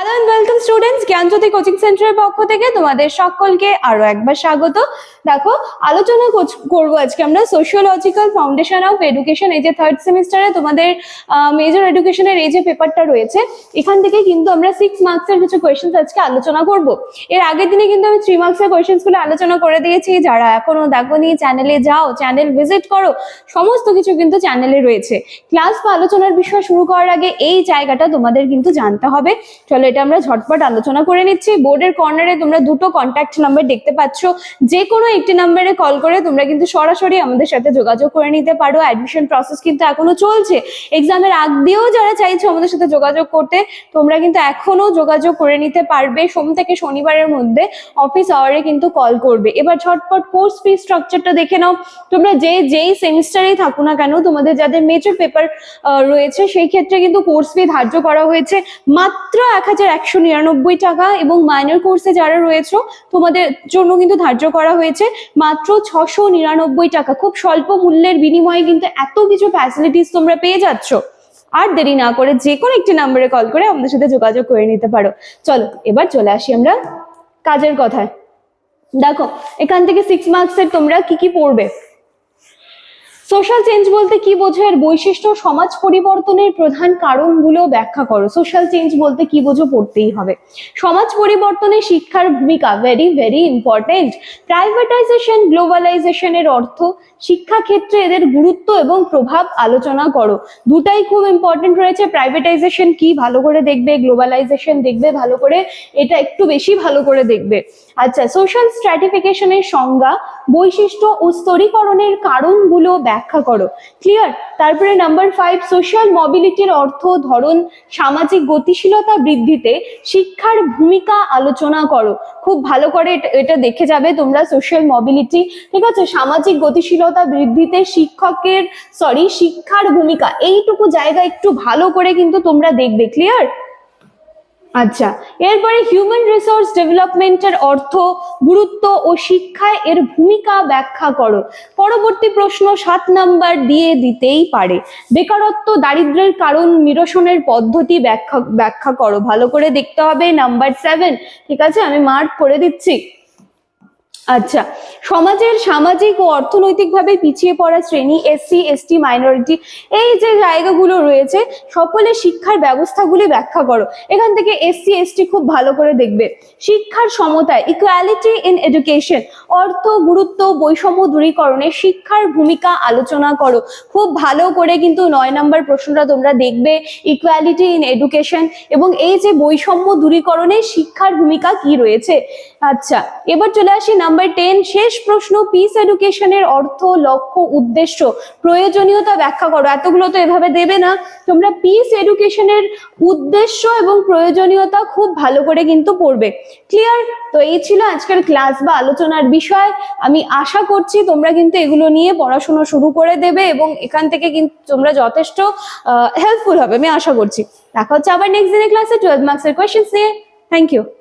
Hello and welcome students Gyanjyoti coaching সেন্টারের পক্ষ থেকে তোমাদের সকলকে আরও একবার স্বাগত। দেখো, আলোচনা করব আজকে আমরা সোশিওলজিক্যাল ফাউন্ডেশন অফ এডুকেশন এই যে থার্ড সেমিস্টারে তোমাদের মেজর এডুকেশনের এই যে পেপারটা রয়েছে, এখান থেকে কিন্তু আমরা সিক্স মার্কসের কিছু কোয়েশ্চেন্স আজকে আলোচনা করব। এর আগের দিনে কিন্তু আমি থ্রি মার্কসের কোয়েশ্চেন্সগুলো আলোচনা করে দিয়েছি, যারা এখনও দেখো দেখোনি চ্যানেলে যাও চ্যানেল ভিজিট করো, সমস্ত কিছু কিন্তু চ্যানেলে রয়েছে। ক্লাস বা আলোচনার বিষয় শুরু করার আগে এই জায়গাটা তোমাদের কিন্তু জানতে হবে। চলো এটা আমরা ঝটপট আলোচনা করে নিচ্ছি। বোর্ডের কর্নারে তোমরা দুটো কন্ট্যাক্ট নাম্বার দেখতে পাচ্ছ। যে কোনো একটি নাম্বারে কল করে তোমরা কিন্তু সরাসরি আমাদের সাথে যোগাযোগ করে নিতে পারো। অ্যাডমিশন প্রসেস কিন্তু এখনও চলছে। এক্সামের আগ দিয়েও যারা চাইছো আমাদের সাথে যোগাযোগ করতে, তোমরা কিন্তু এখনও যোগাযোগ করে নিতে পারবে। সোম থেকে শনিবারের মধ্যে অফিস আওয়ারে কিন্তু কল করবে। এবার ঝটপট কোর্স ফি স্ট্রাকচারটা দেখে নাও। তোমরা যে, যেই সেমিস্টারেই থাকো না কেন, তোমাদের যাদের মেজর পেপার রয়েছে, সেই ক্ষেত্রে কিন্তু কোর্স ফি ধার্য করা হয়েছে। মাত্র এক হাজার একশো নিরানব্বই টাকা এবং মাইনর কোর্সে যারা রয়েছে, তোমাদের জন্য কিন্তু ধার্য করা হয়েছে মাত্র ছশো নিরানব্বই টাকা। খুব স্বল্প মূল্যের বিনিময়ে কিন্তু এত কিছু ফ্যাসিলিটিস তোমরা পেয়ে যাচ্ছ। আর দেরি না করে যে কোনো একটি নাম্বারে কল করে আমাদের সাথে যোগাযোগ করে নিতে পারো। চলো, এবার চলে আসি আমরা কাজের কথায়। দেখো, এখান থেকে সিক্স মার্কসের তোমরা কি কি পড়বে? সোশ্যাল চেঞ্জ বলতে কি বোঝো? এর বৈশিষ্ট্য সমাজ পরিবর্তনের প্রধান কারণগুলো ব্যাখ্যা করো। সোশ্যাল চেঞ্জ বলতে কি বোঝো? পড়তেই হবে। সমাজ পরিবর্তনে শিক্ষার ভূমিকা ভেরি ভেরি ইম্পর্টেন্ট প্রাইভেটাইজেশন গ্লোবালাইজেশনের অর্থ শিক্ষাক্ষেত্রে এদের গুরুত্ব এবং প্রভাব আলোচনা করো। দুটাই খুব ইম্পর্টেন্ট রয়েছে। প্রাইভেটাইজেশন কি? ভালো করে দেখবে। গ্লোবালাইজেশন দেখবে। ভালো করে এটা একটু বেশি ভালো করে দেখবে। আচ্ছা সোশ্যাল স্ট্র্যাটিফিকেশনের সংজ্ঞা, বৈশিষ্ট্য ও স্তরীকরণের কারণগুলো ব্যাখ্যা করো। ক্লিয়ার তারপরে নাম্বার ফাইভ সোশ্যাল মবিলিটির অর্থ ধরন, সামাজিক গতিশীলতা বৃদ্ধিতে শিক্ষার ভূমিকা আলোচনা করো। খুব ভালো করে এটা দেখে যাবে তোমরা সোশ্যাল মবিলিটি ঠিক আছে? সামাজিক গতিশীলতা বৃদ্ধিতে শিক্ষকের সরি শিক্ষার ভূমিকা। এইটুকু জায়গা একটু ভালো করে কিন্তু তোমরা দেখবে ক্লিয়ার আচ্ছা এরপরে হিউম্যান রিসোর্স ডেভেলপমেন্টের অর্থ, গুরুত্ব ও শিক্ষায় এর ভূমিকা ব্যাখ্যা করো। পরবর্তী প্রশ্ন সাত নাম্বার দিয়ে দিতেই পারে। বেকারত্ব দারিদ্রের কারণ নিরসনের পদ্ধতি ব্যাখ্যা ব্যাখ্যা করো। ভালো করে দেখতে হবে, নাম্বার সেভেন ঠিক আছে, আমি মার্ক করে দিচ্ছি। আচ্ছা সমাজের সামাজিক ও অর্থনৈতিকভাবে পিছিয়ে পড়া শ্রেণি, এসসি, এসটি, মাইনরিটি, এই যে জায়গাগুলো রয়েছে সকলে শিক্ষার ব্যবস্থাগুলি ব্যাখ্যা করো। এখান থেকে এসসি, এসটি খুব ভালো করে দেখবে। শিক্ষার সমতায় ইকুয়ালিটি ইন এডুকেশন অর্থ, গুরুত্ব, বৈষম্য দূরীকরণে শিক্ষার ভূমিকা আলোচনা করো। খুব ভালো করে কিন্তু নয় নম্বর প্রশ্নটা তোমরা দেখবে ইকুয়ালিটি ইন এডুকেশন এবং এই যে বৈষম্য দূরীকরণে শিক্ষার ভূমিকা কি রয়েছে। আচ্ছা এবার চলে আসি নাম্বার টেন শেষ প্রশ্ন পিস এডুকেশনের অর্থ, লক্ষ্য, উদ্দেশ্য, প্রয়োজনীয়তা ব্যাখ্যা করো। এতগুলো তো এভাবে দেবে না। তোমরা পিস এডুকেশনের উদ্দেশ্য এবং প্রয়োজনীয়তা খুব ভালো করে কিন্তু পড়বে। ক্লিয়ার তো এই ছিল আজকের ক্লাস বা আলোচনার বিষয়। আমি আশা করছি তোমরা কিন্তু এগুলো নিয়ে পড়াশোনা শুরু করে দেবে এবং এখান থেকে কিন্তু তোমরা যথেষ্ট হেল্পফুল হবে। আমি আশা করছি। দেখা হচ্ছে আবার নেক্সট দিনের ক্লাসে টুয়েলভ মার্কসের কোয়েশ্চেন্স নিয়ে। Thank you